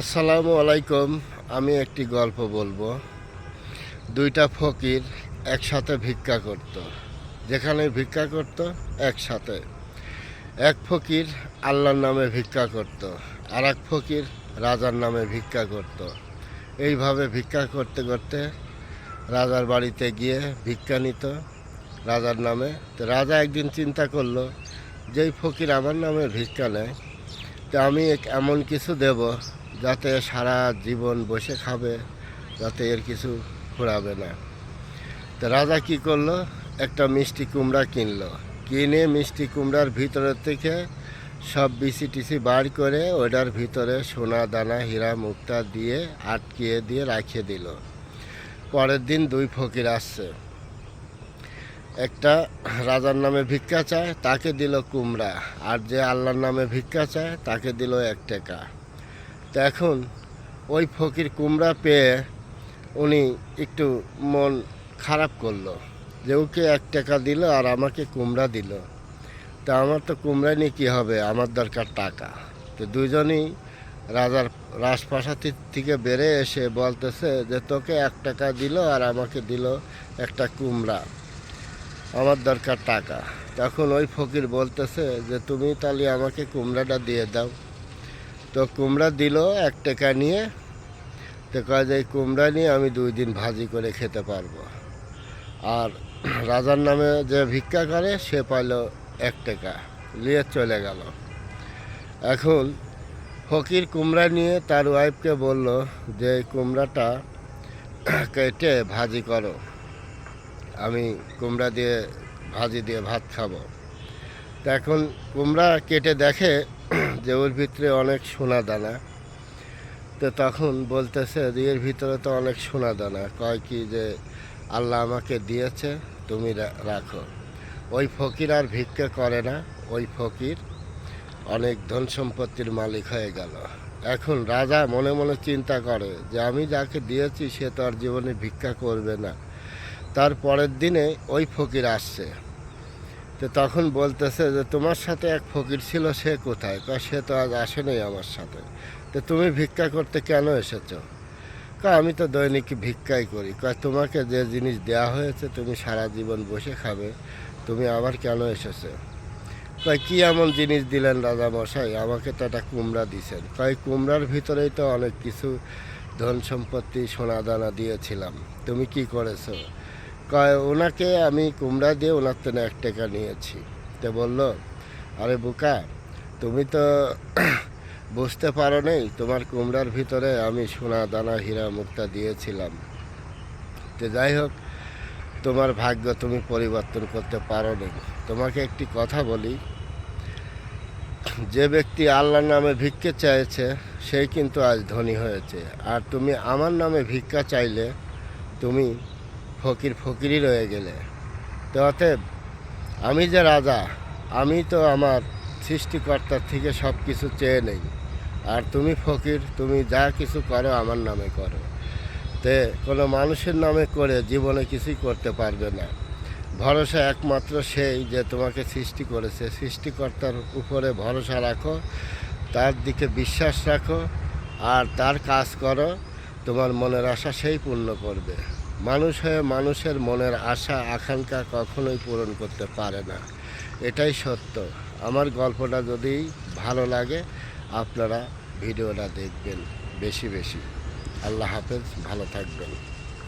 আসসালামু আলাইকুম, আমি একটি গল্প বলব। দুইটা ফকির একসাথে ভিক্ষা করত। যেখানে ভিক্ষা করত, একসাথে। এক ফকির আল্লাহর নামে ভিক্ষা করত আর এক ফকির রাজার নামে ভিক্ষা করত। এইভাবে ভিক্ষা করতে করতে রাজার বাড়িতে গিয়ে ভিক্ষা নিত রাজার নামে। তো রাজা একদিন চিন্তা করল, যেই ফকির আমার নামে ভিক্ষা নেয়, তো আমি এমন কিছু দেব যাতে সারা জীবন বসে খাবে, যাতে এর কিছু ফুরাবে না। তো রাজা কি করল? একটা মিষ্টি কুমড়া কিনলো। কিনে মিষ্টি কুমড়ার ভিতরে থেকে সব বিসি টিসি বার করে ওটার ভিতরে সোনা, দানা, হীরা, মুক্তা দিয়ে আটকিয়ে দিয়ে রাখিয়ে দিল। পরের দিন দুই ফকির আসছে। একটা রাজার নামে ভিক্ষা চায়, তাকে দিল কুমড়া। আর যে আল্লাহর নামে ভিক্ষা চায়, তাকে দিল এক টাকা। এখন ওই ফকির কুমড়া পেয়ে উনি একটু মন খারাপ করল যে ওকে এক টাকা দিল আর আমাকে কুমড়া দিল। তা আমার তো কুমড়া নিয়ে কী হবে? আমার দরকার টাকা। তো দুজনই রাজার রাজপ্রাসাদ থেকে বেড়ে এসে বলতেছে যে, তোকে এক টাকা দিল আর আমাকে দিল একটা কুমড়া। আমার দরকার টাকা। তখন ওই ফকির বলতেছে যে, তুমি তাহলে আমাকে কুমড়াটা দিয়ে দাও। তো কুমড়া দিল এক টাকা নিয়ে। তো যে, এই কুমড়া নিয়ে আমি দুই দিন ভাজি করে খেতে পারব। আর রাজার নামে যে ভিক্ষা করে, সে পাইল এক টাকা। নিয়ে চলে গেল। এখন ফকির কুমড়া নিয়ে তার ওয়াইফকে বলল যে, এই কুমড়াটা কেটে ভাজি করো। আমি কুমড়া দিয়ে, ভাজি দিয়ে ভাত খাব। তো এখন কুমড়া কেটে দেখে যে ওর ভিতরে অনেক সোনা দানা তো তখন বলতেছে এর ভিতরে তো অনেক সোনা দানা কয় কি যে আল্লাহ আমাকে দিয়েছে, তুমি রাখো। ওই ফকির আর ভিক্ষা করে না। ওই ফকির অনেক ধন সম্পত্তির মালিক হয়ে গেল। এখন রাজা মনে মনে চিন্তা করে যে আমি যাকে দিয়েছি সে তো আর জীবনে ভিক্ষা করবে না। তার পরের দিনে ওই ফকির আসছে। তো তখন বলতেছে যে, তোমার সাথে এক ফকির ছিল, সে কোথায়? কয়, সে তো আজ আসেনি আমার সাথে। তো তুমি ভিক্ষা করতে কেন এসেছ? কয়, আমি তো দৈনিক ভিক্ষাই করি। কয়, তোমাকে যে জিনিস দেওয়া হয়েছে, তুমি সারা জীবন বসে খাবে, তুমি আবার কেন এসেছ? কয়, কি এমন জিনিস দিলেন রাজা মশাই? আমাকে তো একটা কুমড়া দিছেন। কয়, কুমড়ার ভিতরেই তো অনেক কিছু ধন সম্পত্তি সোনা দানা দিয়েছিলাম। তুমি কি করেছ? ওনাকে আমি কুমড়া দিয়ে ওনার থেকে এক টাকা নিয়েছি। তো বলল, আরে বুকা, তুমি তো বুঝতে পারো নেই, তোমার কুমড়ার ভিতরে আমি সোনা, দানা, হীরা, মুক্তা দিয়েছিলাম। তো যাই হোক, তোমার ভাগ্য তুমি পরিবর্তন করতে পারো নি। তোমাকে একটি কথা বলি, যে ব্যক্তি আল্লাহর নামে ভিক্ষে চাইছে সেই কিন্তু আজ ধনী হয়েছে। আর তুমি আমার নামে ভিক্ষা চাইলে তুমি ফকির ফকিরই রয়ে গেলে। তো অতএব, আমি যে রাজা, আমি তো আমার সৃষ্টিকর্তার থেকে সব কিছু চেয়ে নেই। আর তুমি ফকির, তুমি যা কিছু করো আমার নামে করো। তে কোনো মানুষের নামে করে জীবনে কিছুই করতে পারবে না। ভরসা একমাত্র সেই যে তোমাকে সৃষ্টি করেছে। সৃষ্টিকর্তার উপরে ভরসা রাখো, তার দিকে বিশ্বাস রাখো, আর তার কাজ করো, তোমার মনের আশা সেই পূর্ণ করবে। মানুষ হয়ে মানুষের মনের আশা, আকাঙ্ক্ষা কখনোই পূরণ করতে পারে না। এটাই সত্য। আমার গল্পটা যদি ভালো লাগে, আপনারা ভিডিওটা দেখবেন বেশি বেশি। আল্লাহ হাফেজ, ভালো থাকবেন।